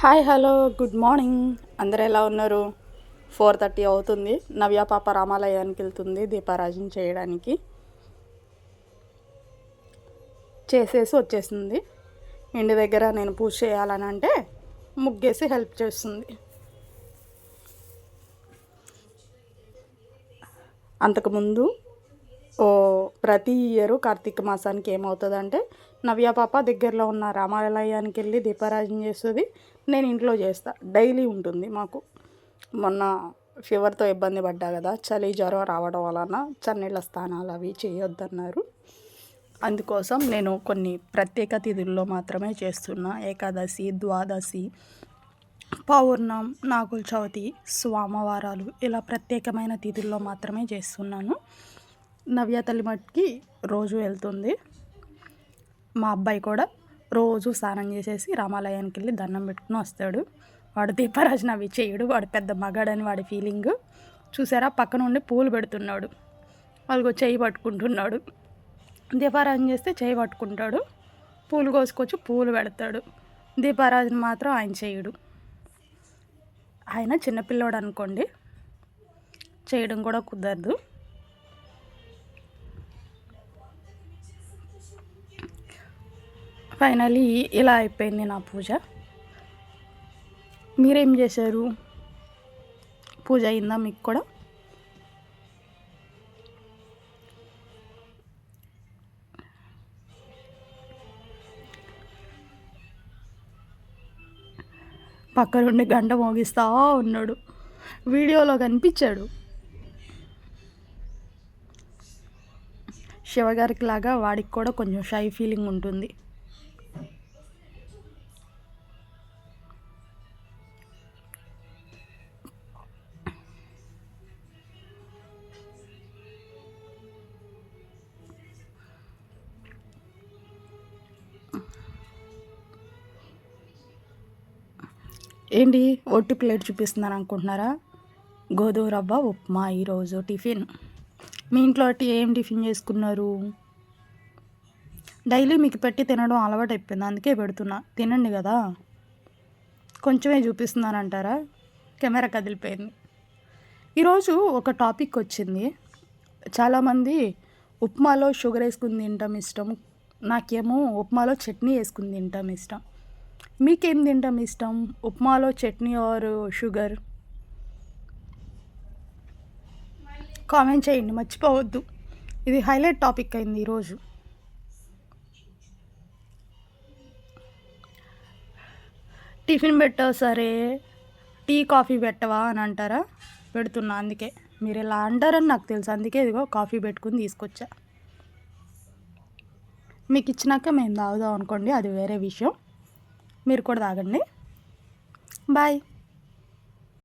Hi hello good morning. అందరు ఎలా ఉన్నారు? ఫోర్ థర్టీ అవుతుంది. నవ్య పాప రామాలయానికి వెళ్తుంది దీపారాజన చేయడానికి. చేసేసి వచ్చేసింది. ఇంటి దగ్గర నేను పూజ చేయాలని అంటే ముగ్గేసి హెల్ప్ చేస్తుంది. అంతకుముందు ఓ ప్రతి ఇయరు కార్తీక మాసానికి ఏమవుతుందంటే నవ్య పాప దగ్గరలో ఉన్న రామాలయానికి వెళ్ళి దీపారాజన చేస్తుంది. నేను ఇంట్లో చేస్తా. డైలీ ఉంటుంది మాకు. మొన్న ఫీవర్తో ఇబ్బంది పడ్డా కదా చలి జ్వరం రావడం వలన చన్నీళ్ళ స్నానాలు అవి చేయొద్దన్నారు. అందుకోసం నేను కొన్ని ప్రత్యేక తిథుల్లో మాత్రమే చేస్తున్నా. ఏకాదశి ద్వాదశి పౌర్ణం నాగుల చవితి స్వామవారాలు ఇలా ప్రత్యేకమైన తిథుల్లో మాత్రమే చేస్తున్నాను. నవ్య తల్లి మట్టికి రోజు వెళ్తుంది. మా అబ్బాయి కూడా రోజు స్నానం చేసేసి రామాలయానికి వెళ్ళి దండం పెట్టుకుని వస్తాడు. వాడు దీపారాజన అవి చేయడు. వాడు పెద్ద మగాడని వాడి ఫీలింగ్ చూసారా? పక్కన ఉండి పూలు పెడుతున్నాడు. వాళ్ళకు చేయి పట్టుకుంటున్నాడు. దీపారాజన చేస్తే చేయి పట్టుకుంటాడు. పూలు కోసుకొచ్చి పూలు పెడతాడు. దీపారాజన మాత్రం ఆయన చేయడు. ఆయన చిన్నపిల్లోడు అనుకోండి. చేయడం కూడా కుదరదు. ఫైనలీ ఇలా అయిపోయింది నా పూజ. మీరేం చేశారు? పూజ అయిందా మీకు కూడా? పక్క నుండి గంట మోగిస్తా ఉన్నాడు. వీడియోలో కనిపించాడు. శివగారికి లాగా వాడికి కూడా కొంచెం షై ఫీలింగ్ ఉంటుంది. ఏంటి ఒట్టి ప్లేట్ చూపిస్తున్నాను అనుకుంటున్నారా? గోధుమ రవ్వ ఉప్మా ఈరోజు టిఫిన్. మీ ఇంట్లో ఏం టిఫిన్ చేసుకున్నారు? డైలీ మీకు పెట్టి తినడం అలవాటు అయిపోయింది అందుకే పెడుతున్నా. తినండి కదా. కొంచెమే చూపిస్తున్నానంటారా? కెమెరా కదిలిపోయింది. ఈరోజు ఒక టాపిక్ వచ్చింది. చాలామంది ఉప్మాలో షుగర్ వేసుకుని తింటాం ఇష్టం నాకేమో ఉప్మాలో చట్నీ వేసుకుని తింటాం ఇష్టం. మీకేం తింటాం ఇష్టం? ఉప్మాలో చట్నీ ఆర్ షుగర్? కామెంట్ చేయండి మర్చిపోవద్దు. ఇది హైలైట్ టాపిక్ అయింది ఈరోజు. టిఫిన్ పెట్టావు సరే టీ కాఫీ పెట్టవా అని అంటారా? పెడుతున్నా అందుకే. మీరు ఇలా అంటారని నాకు తెలుసు అందుకే ఇదిగో కాఫీ పెట్టుకుని తీసుకొచ్చా. మీకు ఇచ్చినాక మేము తాగుదాం అనుకోండి అది వేరే విషయం. మీరు కూడా తాగండి. బాయ్.